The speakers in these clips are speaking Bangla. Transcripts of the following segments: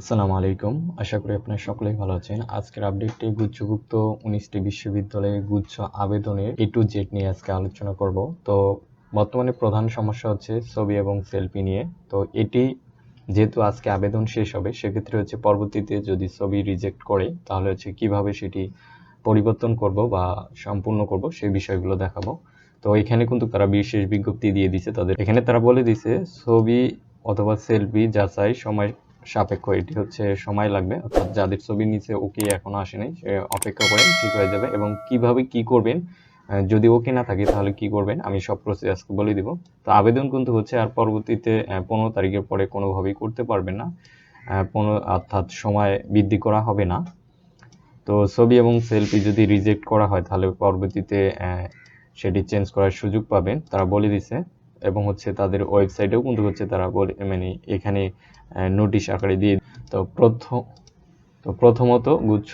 আসসালামু আলাইকুম। আশা করি আপনারা সকলেই ভালো আছেন। আজকের আপডেটটি গুচ্ছগুপ্ত উনিশটি বিশ্ববিদ্যালয়ে গুচ্ছ আবেদনের এ টু জেড নিয়ে আজকে আলোচনা করব। তো বর্তমানে প্রধান সমস্যা হচ্ছে ছবি এবং সেলফি নিয়ে। তো এটি যেহেতু আজকে আবেদন শেষ হবে, সেক্ষেত্রে হচ্ছে পরবর্তীতে যদি ছবি রিজেক্ট করে, তাহলে হচ্ছে কীভাবে সেটি পরিবর্তন করব বা সম্পূর্ণ করব সেই বিষয়গুলো দেখাবো। তো এখানে কিন্তু তারা বিশেষ বিজ্ঞপ্তি দিয়ে দিছে তাদের। এখানে তারা বলে দিছে ছবি অথবা সেলফি যাচাই সময় সাপেক্ষ, এটি হচ্ছে সময় লাগবে। অর্থাৎ যাদের ছবি নিচে ওকে এখনও আসেনি, সে অপেক্ষা করেন ঠিক হয়ে যাবে এবং কীভাবে কি করবেন যদি ওকে না থাকে তাহলে কি করবেন, আমি সব প্রসেস বলে দিব। তো আবেদন কিন্তু হচ্ছে আর পরবর্তীতে পনেরো তারিখের পরে কোনোভাবেই করতে পারবেন না। পনেরো, অর্থাৎ সময় বৃদ্ধি করা হবে না। তো ছবি এবং সেলফি যদি রিজেক্ট করা হয়, তাহলে পরবর্তীতে সেটি চেঞ্জ করার সুযোগ পাবেন। তারা বলে দিছে এবং হচ্ছে তাদের ওয়েবসাইটেও কিন্তু হচ্ছে তারা বলে মানে এখানে নোটিশ আকারে দিয়ে তো প্রথম, তো প্রথমত গুচ্ছ,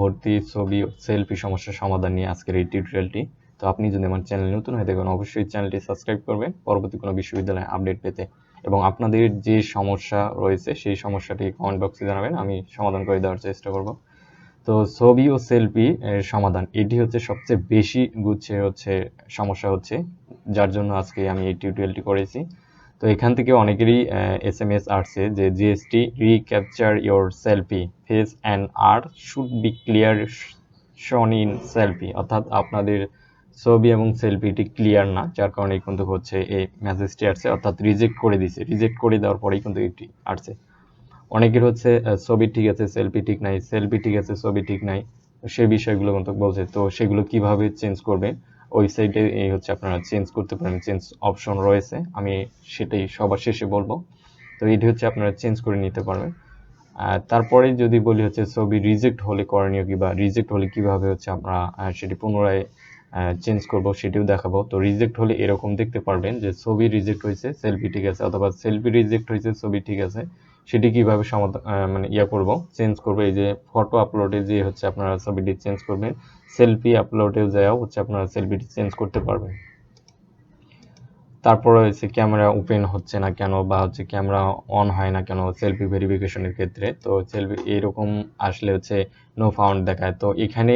ভর্তি, ছবি, সেলফি সমস্যার সমাধান নিয়ে আজকের এই টিউটোরিয়ালটি। তো আপনি যদি আমার চ্যানেল নতুন হয়ে থাকেন, অবশ্যই চ্যানেলটি সাবস্ক্রাইব করবেন। পরবর্তী কোনো বিশ্ববিদ্যালয়ে আপডেট পেতে। এবং আপনাদের যে সমস্যা রয়েছে, সেই সমস্যাটি কমেন্ট বক্সে জানাবেন, আমি সমাধান করে দেওয়ার চেষ্টা করব। তো ছবি ও সেলফি সমাধান, এটি হচ্ছে সবচেয়ে বেশি গুচ্ছে হচ্ছে সমস্যা হচ্ছে যার জন্য আজকে আমি এই টিউটোরিয়ালটি করেছি। তো এখান থেকে অনেকেরই এস এম এস আসছে যে GST recapture your selfie face and are should be clear shown in selfie অর্থাৎ আপনাদের ছবি এবং সেলফিটি ক্লিয়ার না, যার কারণে কিন্তু হচ্ছে এই মেসেজটি আসছে। অর্থাৎ রিজেক্ট করে দিছে। রিজেক্ট করে দেওয়ার পরেই কিন্তু এটি আসছে। অনেকের হচ্ছে ছবি ঠিক আছে সেলফি ঠিক নাই সেলফি ঠিক আছে, ছবি ঠিক নাই সে বিষয়গুলো কিন্তু বলছে। তো সেগুলো কীভাবে চেঞ্জ করবেন ওয়েবসাইটে এই হচ্ছে আপনারা চেঞ্জ করতে পারেন চেঞ্জ অপশন রয়েছে। আমি সেটাই সবার শেষে বলব। তো এটি হচ্ছে আপনারা চেঞ্জ করে নিতে পারবেন। তারপরে যদি বলি হচ্ছে ছবি রিজেক্ট হলে করণীয় কি বা রিজেক্ট হলে কীভাবে হচ্ছে আমরা সেটি পুনরায় চেঞ্জ করব সেটিও দেখাবো। তো রিজেক্ট হলে এরকম দেখতে পারবেন যে ছবি রিজেক্ট হয়েছে সেলফি ঠিক আছে, অথবা সেলফি রিজেক্ট হয়েছে, ছবি ঠিক আছে। সেটি কীভাবে সমাধান মানে ইয়া করব? চেঞ্জ করব। এই যে ফটো আপলোডে যে হচ্ছে আপনারা ছবিটি চেঞ্জ করবেন সেলফি আপলোডে যাও, হচ্ছে আপনারা সেলফিটি চেঞ্জ করতে পারবেন। তারপরে হচ্ছে ক্যামেরা ওপেন হচ্ছে না কেন বা হচ্ছে ক্যামেরা অন হয় না কেন সেলফি ভেরিফিকেশনের ক্ষেত্রে? তো সেলফি এরকম আসলে হচ্ছে নো ফাউন্ড দেখায়। তো এখানে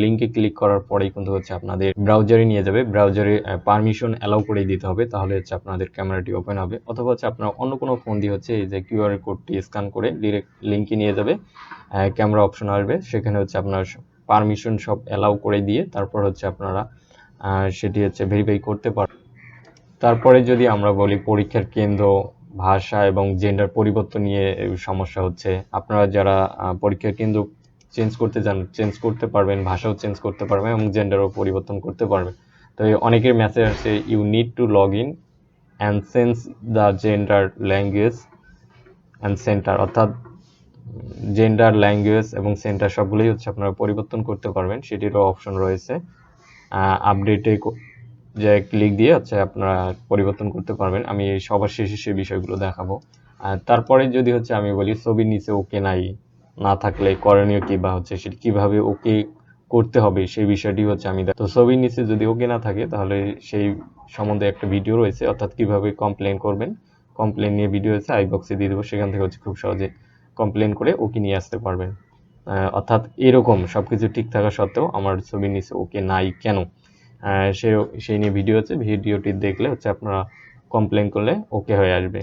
লিঙ্কে ক্লিক করার পরেই কিন্তু হচ্ছে আপনাদের ব্রাউজারে নিয়ে যাবে। ব্রাউজারে পারমিশন অ্যালাউ করে দিতে হবে, তাহলে হচ্ছে আপনাদের ক্যামেরাটি ওপেন হবে। অথবা হচ্ছে আপনার অন্য কোনো ফোন দিয়ে হচ্ছে এই যে কিউআর কোডটি স্ক্যান করে ডিরেক্ট লিঙ্কে নিয়ে যাবে ক্যামেরা অপশন আসবে। সেখানে হচ্ছে আপনার পারমিশন সব অ্যালাউ করে দিয়ে তারপর হচ্ছে আপনারা সেটি হচ্ছে ভেরিফাই করতে পারবেন তারপরে যদি আমরা বলি পরীক্ষার কেন্দ্র, ভাষা এবং জেন্ডার পরিবর্তন নিয়ে সমস্যা হচ্ছে, আপনারা যারা পরীক্ষার কেন্দ্র চেঞ্জ করতে চান চেঞ্জ করতে পারবেন, ভাষাও চেঞ্জ করতে পারবেন এবং জেন্ডারও পরিবর্তন করতে পারবেন। তো অনেকের মেসেজ আছে you need to log in and sense the gender language and centre অর্থাৎ জেন্ডার ল্যাঙ্গুয়েজ এবং সেন্টার সবগুলোই হচ্ছে আপনারা পরিবর্তন করতে পারবেন, সেটিরও অপশন রয়েছে। আপডেটে যে ক্লিক দিয়ে হচ্ছে আপনারা পরিবর্তন করতে পারবেন। আমি সবার শেষে সেই বিষয়গুলো দেখাবো। তারপরে যদি হচ্ছে আমি বলি, ছবির নিচে ওকে নাই, না থাকলে করণীয় কি বা হচ্ছে সেটি কীভাবে ওকে করতে হবে সেই বিষয়টি হচ্ছে আমি তো ছবির নিচে যদি ওকে না থাকে, তাহলে সেই সম্বন্ধে একটা ভিডিও রয়েছে। অর্থাৎ কীভাবে কমপ্লেন করবেন কমপ্লেন নিয়ে ভিডিও আছে আই বক্সে দিয়ে দেবো। সেখান থেকে হচ্ছে খুব সহজে কমপ্লেন করে ওকে নিয়ে আসতে পারবেন। অর্থাৎ এরকম সবকিছু ঠিক থাকা সত্ত্বেও আমার ছবির নিচে ওকে নাই কেন? সে, সেই নিয়ে ভিডিও আছে ভিডিওটি দেখলে হচ্ছে আপনারা কমপ্লেন করলে ওকে হয়ে আসবে।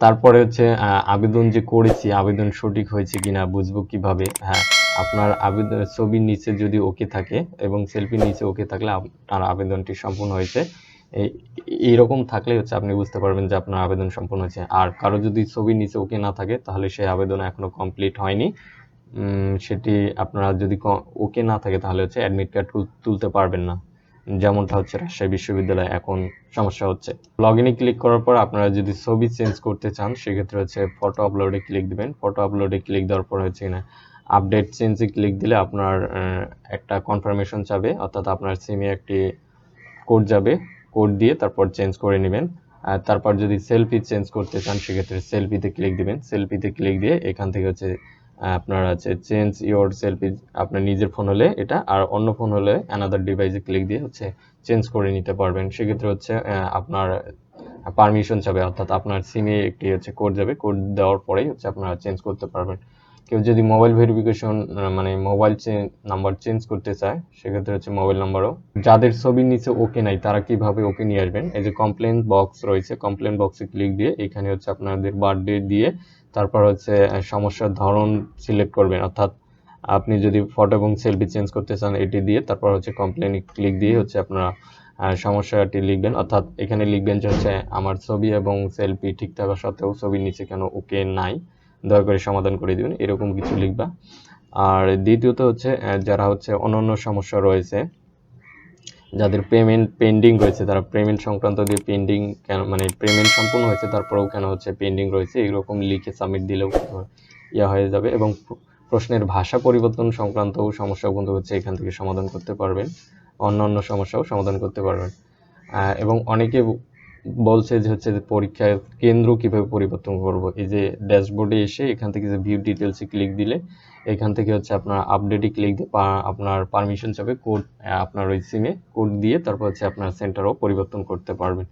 তারপরে হচ্ছে আবেদন যে করেছি, আবেদন সঠিক হয়েছে কিনা বুঝব কীভাবে? হ্যাঁ আপনার আবেদন, ছবির নিচে যদি ওকে থাকে এবং সেলফির নিচে ওকে থাকলে আপনার আবেদনটি সম্পূর্ণ হয়েছে। এই- এইরকম থাকলে হচ্ছে আপনি বুঝতে পারবেন যে আপনার আবেদন সম্পূর্ণ হয়েছে। আর কারও যদি ছবির নিচে ওকে না থাকে, তাহলে সেই আবেদন এখনও কমপ্লিট হয়নি। সেটি আপনারা যদি ওকে না থাকে তাহলে হচ্ছে অ্যাডমিট কার্ড তুলতে পারবেন না। যেমনটা হচ্ছে রাজশাহী বিশ্ববিদ্যালয়ে এখন সমস্যা হচ্ছে। লগ ইনে ক্লিক করার পর আপনারা যদি ছবি চেঞ্জ করতে চান, সেক্ষেত্রে হচ্ছে ফটো আপলোডে ক্লিক দিবেন। ফটো আপলোডে ক্লিক দেওয়ার পর হচ্ছে না আপডেট চেঞ্জে ক্লিক দিলে আপনার একটা কনফার্মেশন চাবে। অর্থাৎ আপনার সিমে একটি কোড যাবে। কোড দিয়ে তারপর চেঞ্জ করে নেবেন। তারপর যদি সেলফি চেঞ্জ করতে চান, সেক্ষেত্রে সেলফিতে ক্লিক দিবেন। সেলফিতে ক্লিক দিয়ে এখান থেকে হচ্ছে আপনার আছে চেঞ্জ ইওর সেলফি আপনার নিজের ফোন হলে এটা, আর অন্য ফোন হলে অ্যানাদার ডিভাইসে ক্লিক দিয়ে হচ্ছে চেঞ্জ করে নিতে পারবেন। সেক্ষেত্রে হচ্ছে আপনার পারমিশন যাবে অর্থাৎ আপনার সিমে একটি হচ্ছে কোড যাবে। কোড দেওয়ার পরেই হচ্ছে আপনারা চেঞ্জ করতে পারবেন। কেউ যদি মোবাইল ভেরিফিকেশন মানে মোবাইল নাম্বার চেঞ্জ করতে চায়, সেক্ষেত্রে হচ্ছে মোবাইল নাম্বারও যাদের ছবির নিচে ওকে নাই, তারা কীভাবে ওকে নিয়ে আসবেন? এই যে কমপ্লেন বক্স রয়েছে কমপ্লেন বক্সে ক্লিক দিয়ে এখানে হচ্ছে আপনাদের বার্থডে দিয়ে তারপর হচ্ছে সমস্যার ধরন সিলেক্ট করবেন। অর্থাৎ আপনি যদি ফটো এবং সেলফি চেঞ্জ করতে চান, এটি দিয়ে তারপর হচ্ছে কমপ্লেন ক্লিক দিয়ে হচ্ছে আপনারা সমস্যাটি লিখবেন। অর্থাৎ এখানে লিখবেন যে হচ্ছে, আমার ছবি এবং সেলফি ঠিক থাকা সত্ত্বেও ছবির নিচে কেন ওকে নাই? দয়া করে সমাধান করে দিবেন। এরকম কিছু লিখবা। আর দ্বিতীয়ত হচ্ছে যারা হচ্ছে অন্যান্য সমস্যা রয়েছে যাদের পেমেন্ট পেন্ডিং রয়েছে, তারা পেমেন্ট সংক্রান্ত দিয়ে পেন্ডিং কেন মানে পেমেন্ট সম্পূর্ণ হয়েছে, তারপরেও কেন হচ্ছে পেন্ডিং রয়েছে এরকম লিখে সাবমিট দিলেও ইয়া হয়ে যাবে এবং প্রশ্নের ভাষা পরিবর্তন সংক্রান্ত সমস্যাও কিন্তু হচ্ছে এখান থেকে সমাধান করতে পারবেন। অন্য অন্য সমস্যাও সমাধান করতে পারবেন। এবং অনেকে বলছে যে হচ্ছে যে পরীক্ষার কেন্দ্র কীভাবে পরিবর্তন করব। এই যে ড্যাশবোর্ডে এসে এখান থেকে যে ভিউ ডিটেলসে ক্লিক দিলে, এখান থেকে হচ্ছে আপনার আপডেটে ক্লিক দিয়ে আপনার পারমিশন চাবে কোড আপনার ওই সিমে কোড দিয়ে তারপর হচ্ছে আপনার সেন্টারও পরিবর্তন করতে পারবেন।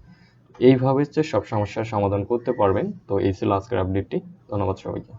এইভাবে হচ্ছে সব সমস্যার সমাধান করতে পারবেন। তো এই ছিল আজকের আপডেটটি ধন্যবাদ সবাইকে।